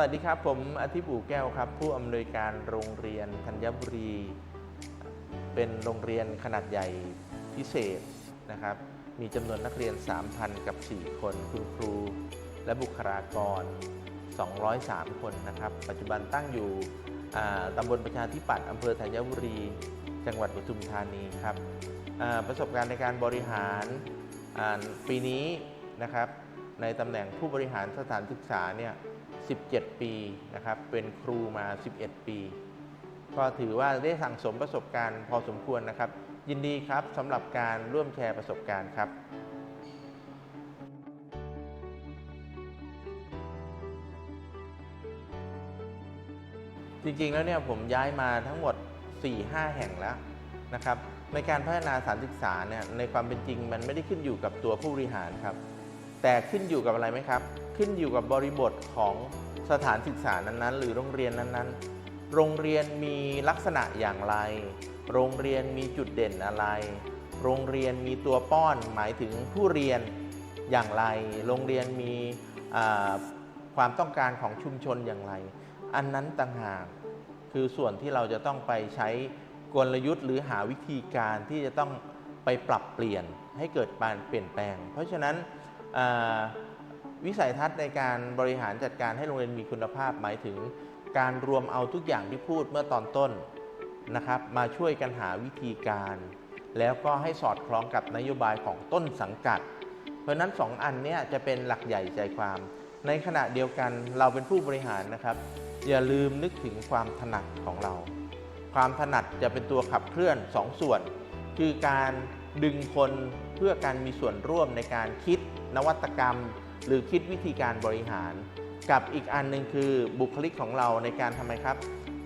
วัสดีครับ ผมอาทิตย์ปู่แก้วครับ ผู้อำนวยการโรงเรียนธัญบุรี เป็นโรงเรียนขนาดใหญ่พิเศษนะครับ มีจำนวนนักเรียน 3,000 กับ 4 คนคุณครู และบุคลากร 203 คนนะครับ ปัจจุบันตั้งอยู่ตำบลประชาธิปัตย์อำเภอธัญบุรี จังหวัดปทุมธานีครับประสบการณ์ในการบริหารปีนี้นะครับ ในตำแหน่งผู้บริหารสถานศึกษาเนี่ย 17 ปีนะครับ เป็นครูมา 11 ปี ก็ถือว่าได้สั่งสมประสบการณ์พอสมควรนะครับ ยินดีครับสำหรับการร่วมแชร์ประสบการณ์ครับจริงๆ แล้วเนี่ยผมย้ายมาทั้งหมด 4-5 แห่งแล้วนะครับในการพัฒนาสานศึกษาเนี่ยในความเป็นจริงมันไม่ได้ขึ้นอยู่กับตัวผู้บริหารครับ แต่ขึ้นอยู่กับอะไรไหมครับ ขึ้นอยู่กับบริบทของสถานศึกษานั้นๆ หรือโรงเรียนนั้นๆ โรงเรียนมีลักษณะอย่างไร โรงเรียนมีจุดเด่นอะไร โรงเรียนมีตัวป้อนหมายถึงผู้เรียนอย่างไร โรงเรียนมีความต้องการของชุมชนอย่างไร อันนั้นต่างหากคือส่วนที่เราจะต้องไปใช้กลยุทธ์ หรือหาวิธีการที่จะต้องไปปรับเปลี่ยนให้เกิดการเปลี่ยนแปลง เพราะฉะนั้น วิสัยทัศน์ในการบริหารจัดการให้โรงเรียนมีคุณภาพ หมายถึงการรวมเอาทุกอย่างที่พูดเมื่อตอนต้นนะครับ มาช่วยกันหาวิธีการ แล้วก็ให้สอดคล้องกับนโยบายของต้นสังกัด เพราะนั้นสองอันเนี้ยจะเป็นหลักใหญ่ใจความ ในขณะเดียวกันเราเป็นผู้บริหารนะครับ อย่าลืมนึกถึงความถนัดของเรา ความถนัดจะเป็นตัวขับเคลื่อนสองส่วน คือการดึงคนเพื่อการมีส่วนร่วมในการคิดนวัตกรรม หรือคิดวิธีการบริหาร กับอีกอันหนึ่งคือบุคลิกของเราในการทำไมครับ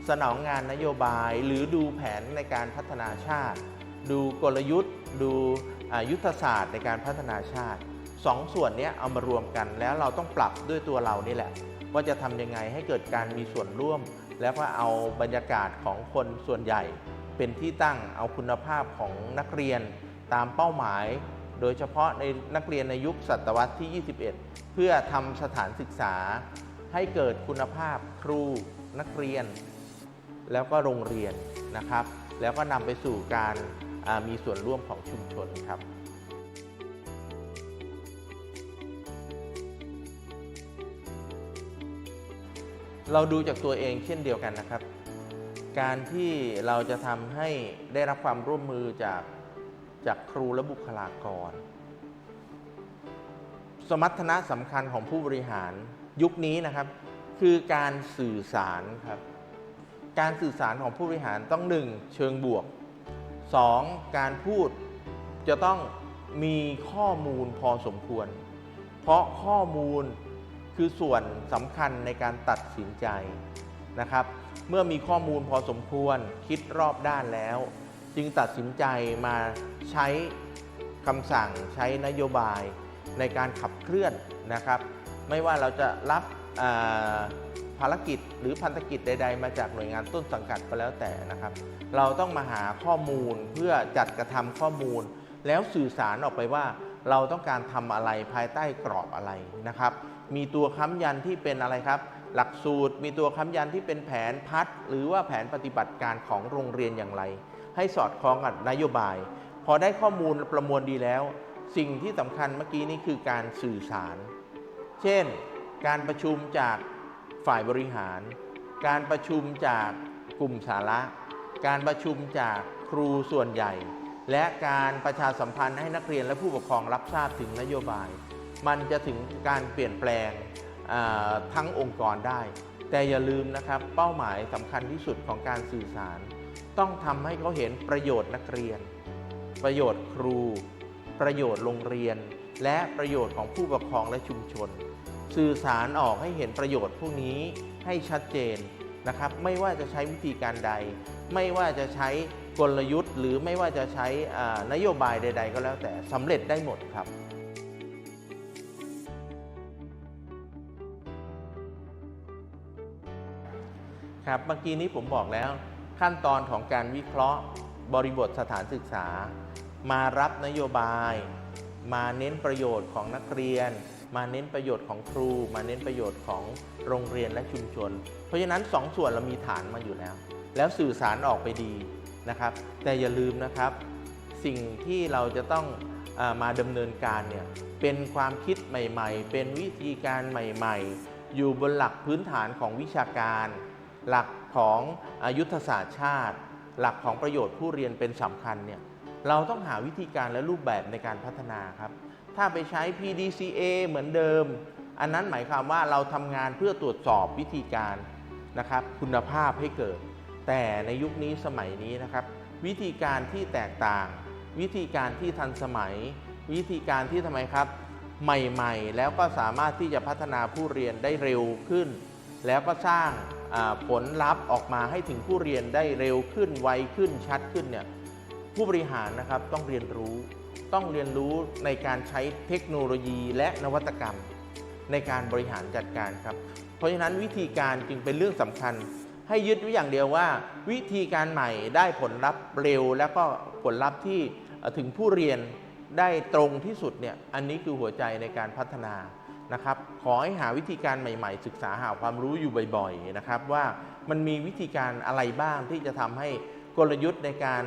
สนองงานนโยบายหรือดูแผนในการพัฒนาชาติ ดูกลยุทธ์ ดูยุทธศาสตร์ในการพัฒนาชาติสองส่วนนี้เอามารวมกันแล้วเราต้องปรับด้วยตัวเรานี่แหละ ว่าจะทำยังไงให้เกิดการมีส่วนร่วม แล้วก็เอาบรรยากาศของคนส่วนใหญ่ เป็นที่ตั้งเอาคุณภาพของนักเรียนตามเป้าหมาย โดยเฉพาะในนักเรียนในยุคศตวรรษที่ 21 เพื่อทำสถานศึกษา ให้เกิดคุณภาพครูนักเรียน แล้วก็โรงเรียนนะครับ แล้วก็นำไปสู่การมีส่วนร่วมของชุมชนครับเราดูจากตัวเองเช่นเดียวกันนะครับ การที่เราจะทำให้ได้รับความร่วมมือจาก จากครูและบุคลากร สมรรถนะสำคัญของผู้บริหารยุคนี้นะครับ คือการสื่อสารครับ การสื่อสารของผู้บริหารต้องหนึ่งเชิงบวก 2. การพูดจะต้องมีข้อมูลพอสมควร เพราะข้อมูลคือส่วนสำคัญในการตัดสินใจนะครับ เมื่อมีข้อมูลพอสมควรคิดรอบด้านแล้ว จึงตัดสินใจมาใช้คำสั่งใช้นโยบายในการขับเคลื่อนนะครับ ไม่ว่าเราจะรับภารกิจหรือพันธกิจใด ๆ มาจากหน่วยงานต้นสังกัดก็แล้วแต่นะครับ เราต้องมาหาข้อมูลเพื่อจัดกระทำข้อมูล แล้วสื่อสารออกไปว่าเราต้องการทำอะไรภายใต้กรอบอะไรนะครับ มีตัวค้ำยันที่เป็นอะไรครับ หลักสูตร มีตัวค้ำยันที่เป็นแผนพัฒน์หรือว่าแผนปฏิบัติการของโรงเรียนอย่างไร ให้สอดคล้องกับนโยบาย พอได้ข้อมูลประมวลดีแล้ว สิ่งที่สำคัญเมื่อกี้นี้คือการสื่อสาร เช่น การประชุมจากฝ่ายบริหาร การประชุมจากกลุ่มสาระ การประชุมจากครูส่วนใหญ่ และการประชาสัมพันธ์ให้นักเรียนและผู้ปกครองรับทราบถึงนโยบาย มันจะถึงการเปลี่ยนแปลงทั้งองค์กรได้ แต่อย่าลืมนะครับ เป้าหมายสำคัญที่สุดของการสื่อสาร ต้องทำให้เขาเห็นประโยชน์นักเรียน ประโยชน์ครู ประโยชน์โรงเรียน และประโยชน์ของผู้ปกครองและชุมชน สื่อสารออกให้เห็นประโยชน์พวกนี้ให้ชัดเจนนะครับ ไม่ว่าจะใช้วิธีการใด ไม่ว่าจะใช้กลยุทธ์ หรือไม่ว่าจะใช้นโยบายใด ๆ ก็แล้วแต่สำเร็จได้หมดครับครับเมื่อกี้นี้ผมบอกแล้ว ขั้นตอนของการวิเคราะห์บริบทสถานศึกษา มารับนโยบาย มาเน้นประโยชน์ของนักเรียน มาเน้นประโยชน์ของครู มาเน้นประโยชน์ของโรงเรียนและชุมชน เพราะฉะนั้นสองส่วนเรามีฐานมาอยู่แล้ว แล้วสื่อสารออกไปดีนะครับ แต่อย่าลืมนะครับ สิ่งที่เราจะต้องอมาดำเนินการเนี่ยเป็นความคิดใหม่ ๆ เป็นวิธีการใหม่ ๆ อยู่บนหลักพื้นฐานของวิชาการ หลักของอายุทธศาสตร์ชาติ หลักของประโยชน์ผู้เรียนเป็นสำคัญเนี่ยเราต้องหาวิธีการและรูปแบบในการพัฒนาครับ ถ้าไปใช้ PDCA เหมือนเดิม อันนั้นหมายความว่าเราทำงานเพื่อตรวจสอบวิธีการนะครับคุณภาพให้เกิด แต่ในยุคนี้สมัยนี้นะครับ วิธีการที่แตกต่าง วิธีการที่ทันสมัย วิธีการที่ทำไมครับ ใหม่ ๆ แล้วก็สามารถที่จะพัฒนาผู้เรียนได้เร็วขึ้น แล้วก็สร้าง ผลลัพธ์ออกมาให้ถึงผู้เรียนได้เร็วขึ้นไวขึ้นชัดขึ้นเนี่ยผู้บริหารนะครับต้องเรียนรู้ ต้องเรียนรู้ในการใช้เทคโนโลยีและนวัตกรรม ในการบริหารจัดการครับ เพราะฉะนั้นวิธีการจึงเป็นเรื่องสำคัญ ให้ยึดไว้อย่างเดียวว่า วิธีการใหม่ได้ผลลัพธ์เร็ว แล้วก็ผลลัพธ์ที่ถึงผู้เรียนได้ตรงที่สุดเนี่ยอันนี้คือหัวใจในการพัฒนา นะครับขอให้หาวิธีการใหม่ๆ ศึกษาหาความรู้อยู่บ่อยๆนะครับว่ามันมีวิธีการอะไรบ้างที่จะทำให้กลยุทธ์ในการ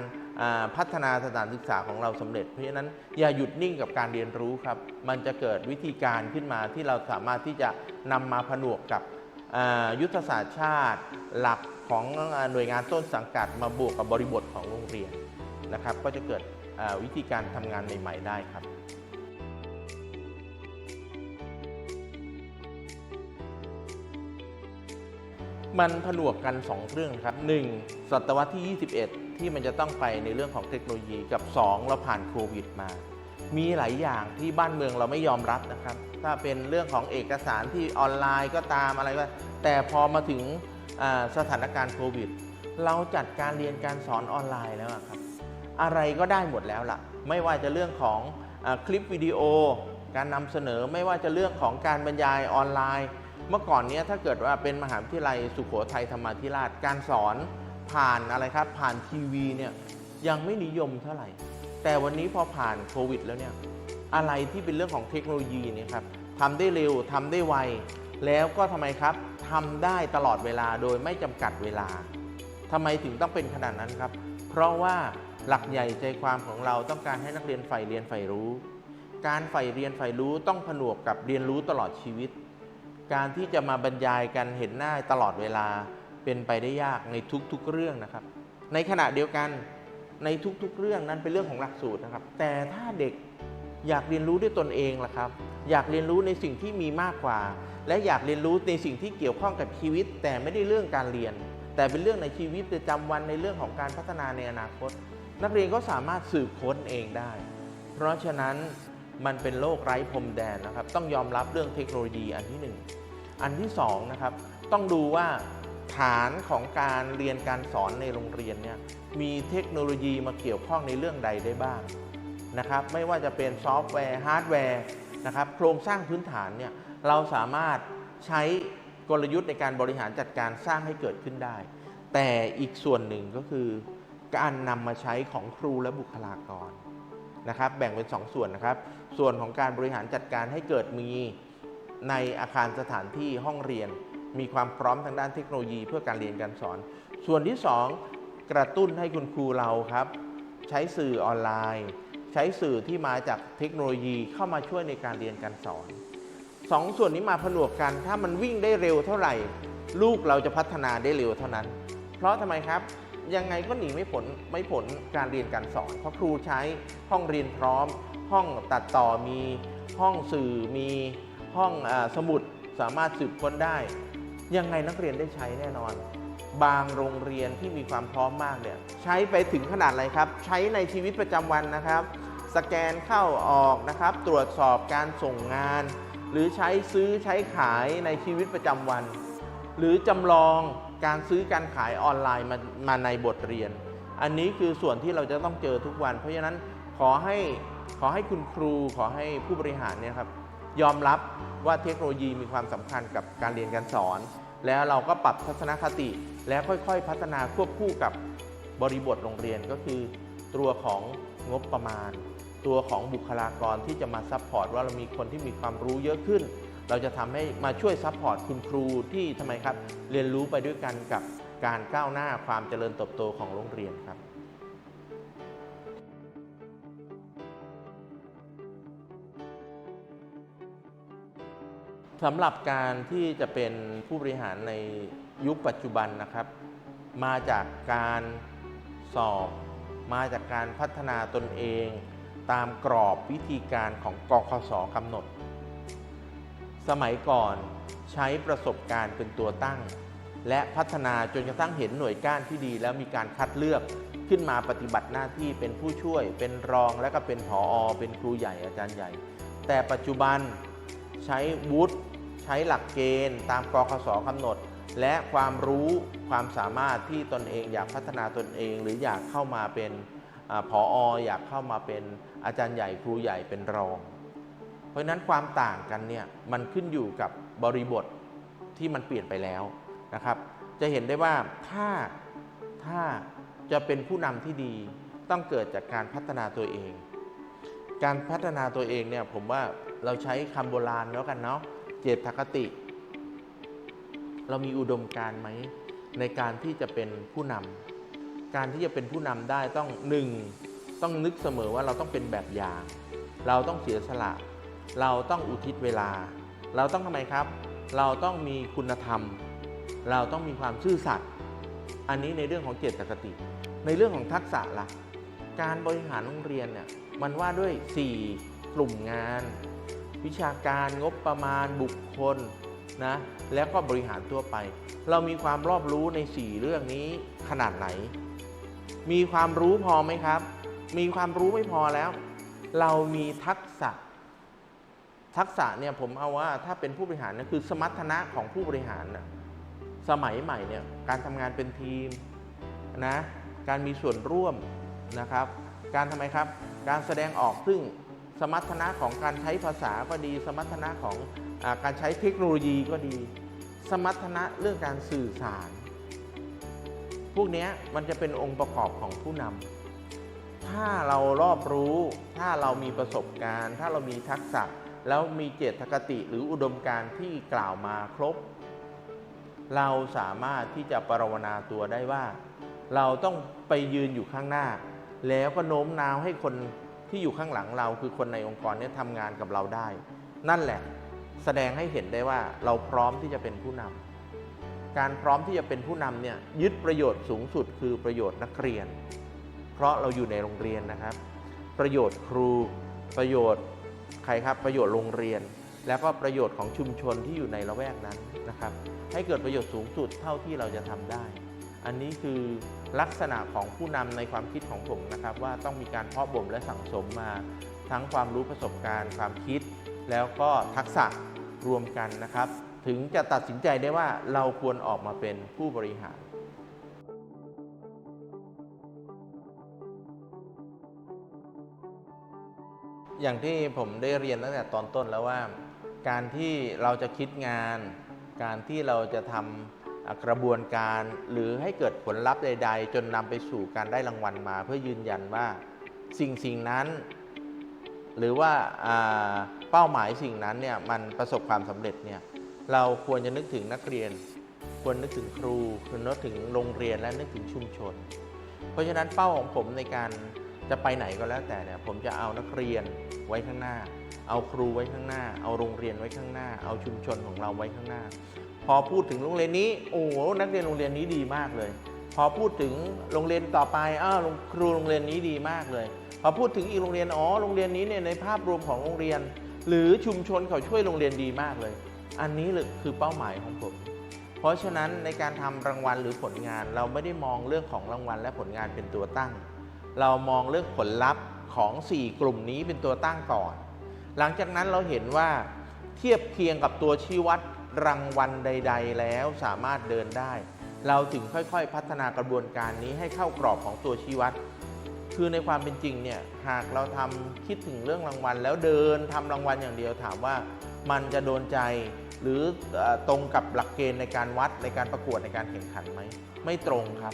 พัฒนาสถานศึกษาของเราสำเร็จ เพราะฉะนั้นอย่าหยุดนิ่งกับการเรียนรู้ครับ มันจะเกิดวิธีการขึ้นมาที่เราสามารถที่จะนำมาผนวกกับยุทธศาสตร์ชาติ หลักของหน่วยงานต้นสังกัดมาบวกกับบริบทของโรงเรียนนะครับ ก็จะเกิดวิธีการทำงานใหม่ ๆ ได้ครับ มันผนวกกัน2เรื่องครับ 1. ศตวรรษที่ 21 ที่มันจะต้องไปในเรื่องของเทคโนโลยีกับ 2 เราผ่านโควิดมา มีหลายอย่างที่บ้านเมืองเราไม่ยอมรับนะครับ ถ้าเป็นเรื่องของเอกสารที่ออนไลน์ก็ตามอะไรก็แต่พอมาถึงสถานการณ์โควิด เราจัดการเรียนการสอนออนไลน์แล้วครับ อะไรก็ได้หมดแล้วล่ะ ไม่ว่าจะเรื่องของอคลิปวิดีโอ การนำเสนอไม่ว่าจะเรื่องของการบรรยายออนไลน์ เมื่อก่อนเนี้ยถ้าเกิดว่าเป็นมหาวิทยาลัยสุโขทัยธรรมาธิราชการสอนผ่านอะไรครับ ผ่านทีวีเนี่ยยังไม่นิยมเท่าไหร่ แต่วันนี้พอผ่านโควิด แล้วเนี่ยอะไรที่เป็นเรื่องของเทคโนโลยีเนี่ยครับทำได้เร็วทำได้ไว แล้วก็ทำไมครับทำได้ตลอดเวลาโดยไม่จำกัดเวลาทำไมถึงต้องเป็นขนาดนั้นครับ เพราะว่าหลักใหญ่ใจความของเราต้องการให้นักเรียนใฝ่เรียนใฝ่รู้ การใฝ่เรียนใฝ่รู้ต้องผนวกกับเรียนรู้ตลอดชีวิต การที่จะมาบรรยายกันเห็นหน้าตลอดเวลาเป็นไปได้ยากในทุกๆเรื่องนะครับ ในขณะเดียวกันในทุกๆ เรื่องนั้นเป็นเรื่องของหลักสูตรนะครับ แต่ถ้าเด็กอยากเรียนรู้ด้วยตนเองล่ะครับ อยากเรียนรู้ในสิ่งที่มีมากกว่า และอยากเรียนรู้ในสิ่งที่เกี่ยวข้องกับชีวิต แต่ไม่ได้เรื่องการเรียน แต่เป็นเรื่องในชีวิตประจำวันในเรื่องของการพัฒนาในอนาคต นักเรียนก็สามารถสืบค้นเองได้ เพราะฉะนั้นมันเป็นโลกไร้พรมแดนนะครับ ต้องยอมรับเรื่องเทคโนโลยีอันที่หนึ่ง อันที่สองนะครับต้องดูว่าฐานของการเรียนการสอนในโรงเรียนเนี่ยมีเทคโนโลยีมาเกี่ยวข้องในเรื่องใดได้บ้างนะครับไม่ว่าจะเป็นซอฟต์แวร์ฮาร์ดแวร์นะครับโครงสร้างพื้นฐานเนี่ยเราสามารถใช้กลยุทธ์ในการบริหารจัดการสร้างให้เกิดขึ้นได้ แต่อีกส่วนหนึ่งก็คือการนำมาใช้ของครูและบุคลากรนะครับแบ่งเป็น2ส่วนนะครับ ส่วนของการบริหารจัดการให้เกิดมี ในอาคารสถานที่ห้องเรียน มีความพร้อมทางด้านเทคโนโลยีเพื่อการเรียนการสอน ส่วนที่ 2 กระตุ้นให้คุณครูเราครับ ใช้สื่อออนไลน์ ใช้สื่อที่มาจากเทคโนโลยีเข้ามาช่วยในการเรียนการสอนสองส่วนนี้มาผนวกกัน ถ้ามันวิ่งได้เร็วเท่าไหร่ ลูกเราจะพัฒนาได้เร็วเท่านั้น เพราะทำไมครับยังไงก็หนีไม่ผลไม่ผลการเรียนการสอน เพราะครูใช้ห้องเรียนพร้อม ห้องตัดต่อมีห้องสื่อมี ห้องอสมุดสามารถสืบค้นได้ ยังไงนักเรียนได้ใช้แน่นอน บางโรงเรียนที่มีความพร้อมมากเนี่ยใช้ไปถึงขนาดอะไรครับ ใช้ในชีวิตประจำวันนะครับ สแกนเข้าออกนะครับ ตรวจสอบการส่งงาน หรือใช้ซื้อใช้ขายในชีวิตประจำวัน หรือจำลองการซื้อการขายออนไลน์มามาในบทเรียน อันนี้คือส่วนที่เราจะต้องเจอทุกวัน เพราะฉะนั้นขอให้ขอให้คุณครูขอให้ผู้บริหารเนี่ยครับ ยอมรับว่าเทคโนโลยีมีความสำคัญกับการเรียนการสอน แล้วเราก็ปรับทัศนคติ แล้วค่อยๆ พัฒนาควบคู่กับบริบทโรงเรียนก็คือ ตัวของงบประมาณ ตัวของบุคลากรที่จะมาซัพพอร์ตว่าเรามีคนที่มีความรู้เยอะขึ้น เราจะทำให้มาช่วยซัพพอร์ตคุณครูที่ทำไมครับ เรียนรู้ไปด้วยกันกับการก้าวหน้าความเจริญเติบโตของโรงเรียนครับ สำหรับการที่จะเป็นผู้บริหารในยุคปัจจุบันนะครับ มาจากการสอบ มาจากการพัฒนาตนเอง ตามกรอบวิธีการของกคสกำหนด สมัยก่อนใช้ประสบการณ์เป็นตัวตั้ง และพัฒนาจนกระทั่งเห็นหน่วยก้านที่ดี แล้วมีการคัดเลือกขึ้นมาปฏิบัติหน้าที่เป็นผู้ช่วย เป็นรองและก็เป็นผออเป็นครูใหญ่อาจารย์ใหญ่ แต่ปัจจุบัน ใช้วุฒิใช้หลักเกณฑ์ ตามกคสกำหนด และความรู้ความสามารถที่ตนเองอยากพัฒนาตนเอง หรืออยากเข้ามาเป็นอผอออยากเข้ามาเป็นอาจารย์ใหญ่ครูใหญ่เป็นรอง เพราะฉะนั้นความต่างกันเนี่ยมันขึ้นอยู่กับบริบทที่มันเปลี่ยนไปแล้วนะครับ จะเห็นได้ว่าถ้าถ้าจะเป็นผู้นำที่ดีต้องเกิดจากการพัฒนาตัวเอง การพัฒนาตัวเองเนี่ยผมว่า เราใช้คำโบราณแล้วกันเนาะเจตคติ เรามีอุดมการไหมในการที่จะเป็นผู้นำการที่จะเป็นผู้นำได้ต้องหนึ่งต้องนึกเสมอว่าเราต้องเป็นแบบอย่าง เราต้องเสียสละ เราต้องอุทิศเวลา เราต้องทำไมครับ เราต้องมีคุณธรรม เราต้องมีความซื่อสัตย์อันนี้ในเรื่องของเจตคติ ในเรื่องของทักษะล่ะการบริหารโรงเรียนเนี่ยมันว่าด้วย 4 กลุ่มงาน วิชาการงบประมาณบุคคลนะแล้วก็บริหารทั่วไป เรามีความรอบรู้ใน 4 เรื่องนี้ขนาดไหน มีความรู้พอไหมครับ มีความรู้ไม่พอแล้ว เรามีทักษะ ทักษะเนี่ยผมเอาว่าถ้าเป็นผู้บริหารนะคือสมรรถนะของผู้บริหารนะสมัยใหม่เนี่ยการทำงานเป็นทีมนะการมีส่วนร่วมนะครับ การทำไมครับ การแสดงออกซึ่ง สมรรถนะของการใช้ภาษาก็ดี สมรรถนะของอการใช้เทคโนโลยีก็ดี สมรรถนะเรื่องการสื่อสาร พวกนี้มันจะเป็นองค์ประกอบของผู้นำถ้าเรารอบรู้ ถ้าเรามีประสบการณ์ ถ้าเรามีทักษะ แล้วมีเจตคติหรืออุดมการณ์ที่กล่าวมาครบ เราสามารถที่จะปรารถนาตัวได้ว่า เราต้องไปยืนอยู่ข้างหน้า แล้วก็โน้มน้าวให้คน ที่อยู่ข้างหลังเราคือคนในองค์กรเนี้ทำงานกับเราได้ นั่นแหละแสดงให้เห็นได้ว่าเราพร้อมที่จะเป็นผู้นำการพร้อมที่จะเป็นผู้นำเนี่ยยึดประโยชน์สูงสุดคือประโยชน์นักเรียน เพราะเราอยู่ในโรงเรียนนะครับ ประโยชน์ครู ประโยชน์ใครครับประโยชน์โรงเรียน แล้วก็ประโยชน์ของชุมชนที่อยู่ในละแวกนั้นนะครับ ให้เกิดประโยชน์สูงสุดเท่าที่เราจะทำได้ อันนี้คือลักษณะของผู้นำในความคิดของผมนะครับว่าต้องมีการเพาะบ่มและสั่งสมมา ทั้งความรู้ประสบการณ์ ความคิด แล้วก็ทักษะรวมกันนะครับ ถึงจะตัดสินใจได้ว่าเราควรออกมาเป็นผู้บริหารอย่างที่ผมได้เรียนตั้งแต่ตอนต้นแล้วว่า การที่เราจะคิดงาน การที่เราจะทำ กระบวนการหรือให้เกิดผลลัพธ์ใด ๆ จนนำไปสู่การได้รางวัลมา เพื่อยืนยันว่าสิ่งสิ่งนั้น หรือว่าาเป้าหมายสิ่งนั้นเนี่ยมันประสบความสำเร็จเนี่ยเราควรจะนึกถึงนักเรียน ควรนึกถึงครูควรนึกถึงโรงเรียนและนึกถึงชุมชน เพราะฉะนั้นเป้าของผมในการจะไปไหนก็แล้วแต่เนี่ยผมจะเอานักเรียนไว้ข้างหน้า เอาครูไว้ข้างหน้า เอาโรงเรียนไว้ข้างหน้า เอาชุมชนของเราไว้ข้างหน้า พอพูดถึงโรงเรียนนี้ โอ้นักเรียนโรงเรียนนี้ดีมากเลย พอพูดถึงโรงเรียนต่อไปอ้าวครูโรงเรียนนี้ดีมากเลย พอพูดถึงอีกโรงเรียนอ๋อโรงเรียนนี้เนี่ยในภาพรวมของโรงเรียน หรือชุมชนเขาช่วยโรงเรียนดีมากเลย อันนี้เลยคือเป้าหมายของผม เพราะฉะนั้นในการทำรางวัลหรือผลงานเราไม่ได้มองเรื่องของรางวัลและผลงานเป็นตัวตั้ง เรามองเรื่องผลลัพธ์ของ 4 กลุ่มนี้เป็นตัวตั้งก่อน หลังจากนั้นเราเห็นว่าเทียบเคียงกับตัวชี้วัด รางวัลใด ๆ แล้วสามารถเดินได้ เราถึงค่อยๆ พัฒนากระบวนการนี้ให้เข้ากรอบของตัวชี้วัด คือในความเป็นจริงเนี่ยหากเราทำคิดถึงเรื่องรางวัล แล้วเดินทำรางวัลอย่างเดียวถามว่ามันจะโดนใจหรือตรงกับหลักเกณฑ์ในการวัดในการประกวดในการแข่งขันไหมไม่ตรงครับ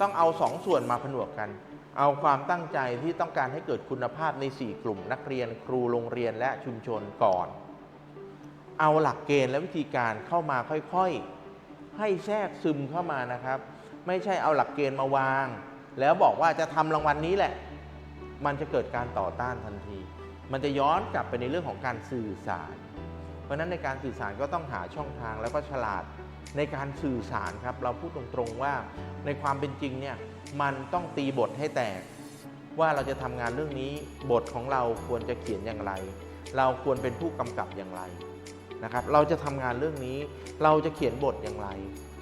ต้องเอาสองส่วนมาผนวกกัน เอาความตั้งใจที่ต้องการให้เกิดคุณภาพใน 4 กลุ่ม นักเรียนครูโรงเรียนและชุมชนก่อน เอาหลักเกณฑ์และวิธีการเข้ามาค่อยๆ ให้แทรกซึมเข้ามานะครับ ไม่ใช่เอาหลักเกณฑ์มาวาง แล้วบอกว่าจะทำรางวัลนี้แหละ มันจะเกิดการต่อต้านทันที มันจะย้อนกลับไปในเรื่องของการสื่อสาร เพราะฉะนั้นในการสื่อสารก็ต้องหาช่องทางแล้วก็ฉลาดในการสื่อสารครับ เราพูดตรงๆว่าในความเป็นจริงเนี่ยมันต้องตีบทให้แตก ว่าเราจะทำงานเรื่องนี้บทของเราควรจะเขียนอย่างไร เราควรเป็นผู้กำกับอย่างไร นะครับเราจะทำงานเรื่องนี้ เราจะเขียนบทอย่างไร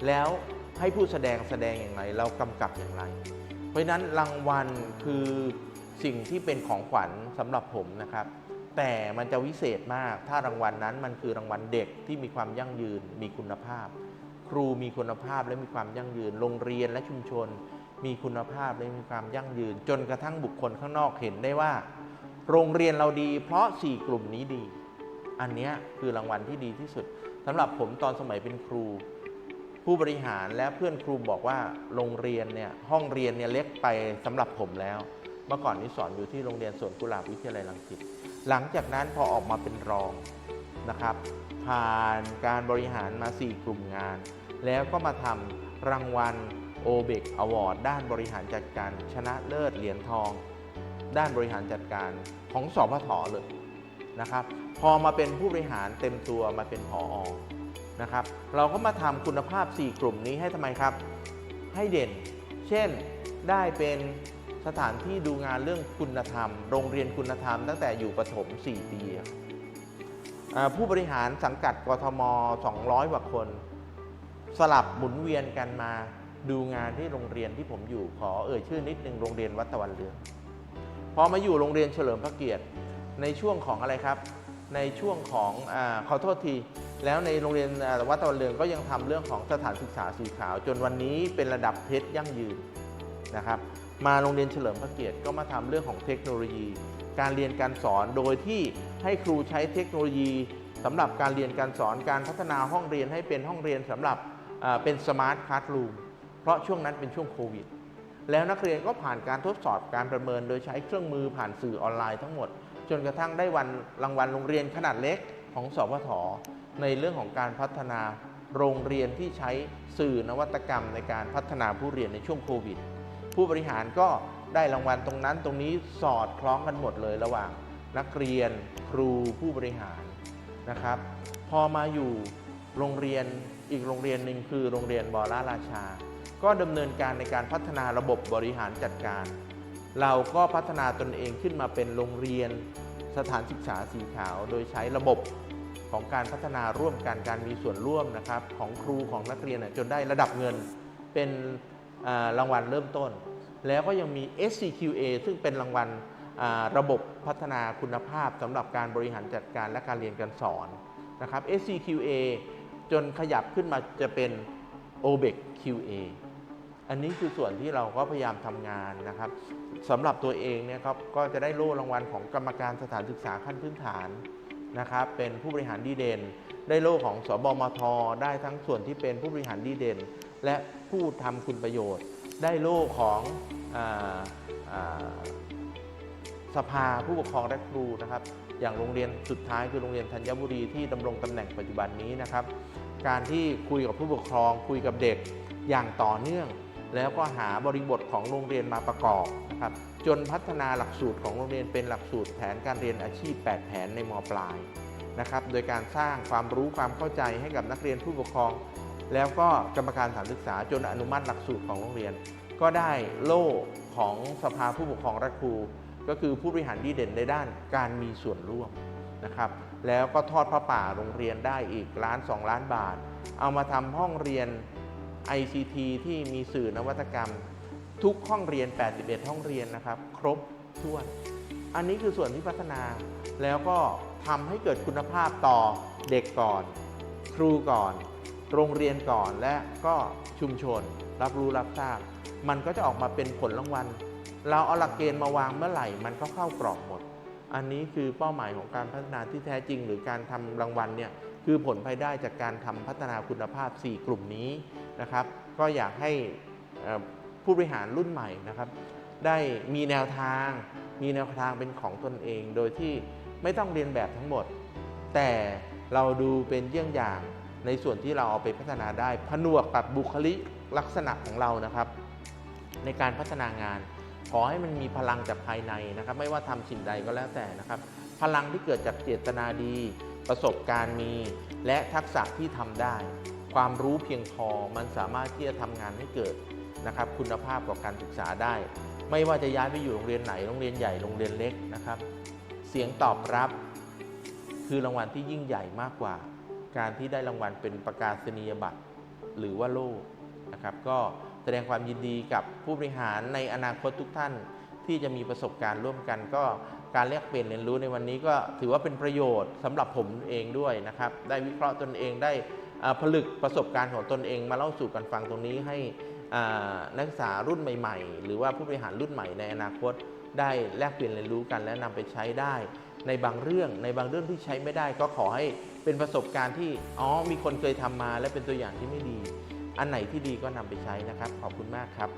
แล้วให้ผู้แสดงแสดงอย่างไร เรากำกับอย่างไร เพราะฉะนั้นรางวัลคือสิ่งที่เป็นของขวัญสำหรับผมนะครับ แต่มันจะวิเศษมาก ถ้ารางวัลนั้นมันคือรางวัลเด็กที่มีความยั่งยืนมีคุณภาพ ครูมีคุณภาพและมีความยั่งยืน โรงเรียนและชุมชน มีคุณภาพและมีความยั่งยืน จนกระทั่งบุคคลข้างนอกเห็นได้ว่า โรงเรียนเราดี เพราะ 4 กลุ่มนี้ดี อันนี้คือรางวัลที่ดีที่สุดสำหรับผมตอนสมัยเป็นครู ผู้บริหารและเพื่อนครูบอกว่าโรงเรียนเนี่ยห้องเรียนเนี่ยเล็กไปสำหรับผมแล้ว เมื่อก่อนนี้สอนอยู่ที่โรงเรียนสวนกุหลาบวิทยาลัยรังสิตหลังจากนั้นพอออกมาเป็นรองนะครับ ผ่านการบริหารมา 4 กลุ่มงาน แล้วก็มาทำรางวัลโอเบกอวอร์ดด้านบริหารจัดการชนะเลิศเหรียญทอง ด้านบริหารจัดการของสพทเลย นะครับ พอมาเป็นผู้บริหารเต็มตัวมาเป็นผออนะครับ เราก็มาทำคุณภาพ 4 กลุ่มนี้ให้ทำไมครับ ให้เด่น เช่นได้เป็นสถานที่ดูงานเรื่องคุณธรรม โรงเรียนคุณธรรมตั้งแต่อยู่ประถม 4 ปีผู้บริหารสังกัดกทม 200 กว่าคน สลับหมุนเวียนกันมาดูงานที่โรงเรียนที่ผมอยู่ขอเอ่ยชื่อนิดนึงโรงเรียนวัดตะวันเรืองพอมาอยู่โรงเรียนเฉลิมพระเกียรติ ในช่วงของอะไรครับ ในช่วงของอขอโทษที แล้วในโรงเรียนวัดตะวันเรืองก็ยังทำเรื่องของสถานศึกษาสีขาว จนวันนี้เป็นระดับเพชรยั่งยืนนะครับมาโรงเรียนเฉลิมพระเกียรติก็มาทำเรื่องของเทคโนโลยี การเรียนการสอนโดยที่ให้ครูใช้เทคโนโลยีสำหรับการเรียนการสอนการพัฒนาห้องเรียนให้เป็นห้องเรียนสำหรับเป็นสมาร์ทคลาสรูมเพราะช่วงนั้นเป็นช่วงโควิดแล้วนักเรียนก็ผ่านการทดสอบการประเมินโดยใช้เครื่องมือผ่านสื่อออนไลน์ทั้งหมด จนกระทั่งได้วันรางวัลโรงเรียนขนาดเล็กของสพทในเรื่องของการพัฒนาโรงเรียนที่ใช้สื่อนวัตกรรมในการพัฒนาผู้เรียนในช่วงโควิด ผู้บริหารก็ได้รางวัลตรงนั้นตรงนี้สอดคล้องกันหมดเลยระหว่างนักเรียนครูผู้บริหารนะครับ พอมาอยู่โรงเรียนอีกโรงเรียนหนึ่งคือโรงเรียนบอราราชา ก็ดำเนินการในการพัฒนาระบบบริหารจัดการ เราก็พัฒนาตนเองขึ้นมาเป็นโรงเรียนสถานศึกษาสีขาว โดยใช้ระบบของการพัฒนาร่วมกันการมีส่วนร่วมนะครับ ของครูของนักเรียนจนได้ระดับเงินเป็นรางวัลเริ่มต้น แล้วก็ยังมี SCQA ซึ่งเป็นรางวัลระบบพัฒนาคุณภาพสำหรับการบริหารจัดการและการเรียนการสอนนะครับ SCQA จนขยับขึ้นมาจะเป็น OBEC QA อันนี้คือส่วนที่เราก็พยายามทำงานนะครับสำหรับตัวเองเนี่ยครับก็จะได้โล่รางวัลของกรรมการสถานศึกษาขั้นพื้นฐานนะครับ เป็นผู้บริหารดีเด่น ได้โล่ของสบมท ได้ทั้งส่วนที่เป็นผู้บริหารดีเด่น และผู้ทำคุณประโยชน์ ได้โล่ของออสภาผู้ปกครองและครูนะครับ อย่างโรงเรียนสุดท้ายคือโรงเรียนธัญบุรีที่ดำรงตำแหน่งปัจจุบันนี้นะครับ การที่คุยกับผู้ปกครองคุยกับเด็กอย่างต่อเนื่อง แล้วก็หาบริบทของโรงเรียนมาประกอบนะครับจนพัฒนาหลักสูตรของโรงเรียนเป็นหลักสูตรแผนการเรียนอาชีพ 8 แผนในมปลายนะครับโดยการสร้างความรู้ความเข้าใจให้กับนักเรียนผู้ปกครอง แล้วก็กรรมการสถานศึกษาจนอนุมัติหลักสูตรของโรงเรียน ก็ได้โล่ของสภาผู้ปกครองและครู ก็คือผู้บริหารดีเด่นในด้านการมีส่วนร่วมนะครับแล้วก็ทอดพระป่าโรงเรียนได้อีกล้านสองล้านบาท เอามาทำห้องเรียน ICT ที่มีสื่อนวัตกรรม ทุกห้องเรียน 81 ห้องเรียนนะครับ ครบถ้วน อันนี้คือส่วนที่พัฒนา แล้วก็ทำให้เกิดคุณภาพต่อเด็กก่อน ครูก่อน โรงเรียนก่อนและก็ชุมชน รับรู้รับทราบ มันก็จะออกมาเป็นผลรางวัล เราเอาหลักเกณฑ์มาวางเมื่อไหร่ มันก็เข้ากรอบหมด อันนี้คือเป้าหมายของการพัฒนาที่แท้จริง หรือการทำรางวัลเนี่ย คือผลภายได้จากการทำพัฒนาคุณภาพ 4 กลุ่มนี้นะครับ ก็อยากให้ผู้บริหารรุ่นใหม่นะครับ ได้มีแนวทาง มีแนวทางเป็นของตนเอง โดยที่ไม่ต้องเรียนแบบทั้งหมด แต่เราดูเป็นเยี่ยงอย่างในส่วนที่เราเอาไปพัฒนาได้ ผนวกกับบุคลิกลักษณะของเรานะครับ ในการพัฒนางาน ขอให้มันมีพลังจากภายในนะครับ ไม่ว่าทำสิ่งใดก็แล้วแต่นะครับ พลังที่เกิดจากเจตนาดี ประสบการณ์มี และทักษะที่ทำได้ ความรู้เพียงพอมันสามารถที่จะทำงานให้เกิดนะครับคุณภาพกับการศึกษาได้ ไม่ว่าจะย้ายไปอยู่โรงเรียนไหนโรงเรียนใหญ่โรงเรียนเล็กนะครับ เสียงตอบรับ คือรางวัลที่ยิ่งใหญ่มากกว่า การที่ได้รางวัลเป็นประกาศนียบัตรหรือว่าโล่นะครับ ก็แสดงความยินดีกับผู้บริหารในอนาคตทุกท่านที่จะมีประสบการณ์ร่วมกันก็ การแลกเปลี่ยนเรียนรู้ในวันนี้ก็ถือว่าเป็นประโยชน์สำหรับผมเองด้วยนะครับ ได้วิเคราะห์ตนเองได้ผลึกประสบการณ์ของตนเองมาเล่าสู่กันฟังตรงนี้ให้นักศึกษารุ่นใหม่ ๆ หรือว่าผู้บริหารรุ่นใหม่ในอนาคต ได้แลกเปลี่ยนเรียนรู้กันและนำไปใช้ได้ ในบางเรื่องในบางเรื่องที่ใช้ไม่ได้ ก็ขอให้เป็นประสบการณ์ที่อ๋อมีคนเคยทำมาและเป็นตัวอย่างที่ไม่ดี อันไหนที่ดีก็นำไปใช้นะครับ ขอบคุณมากครับ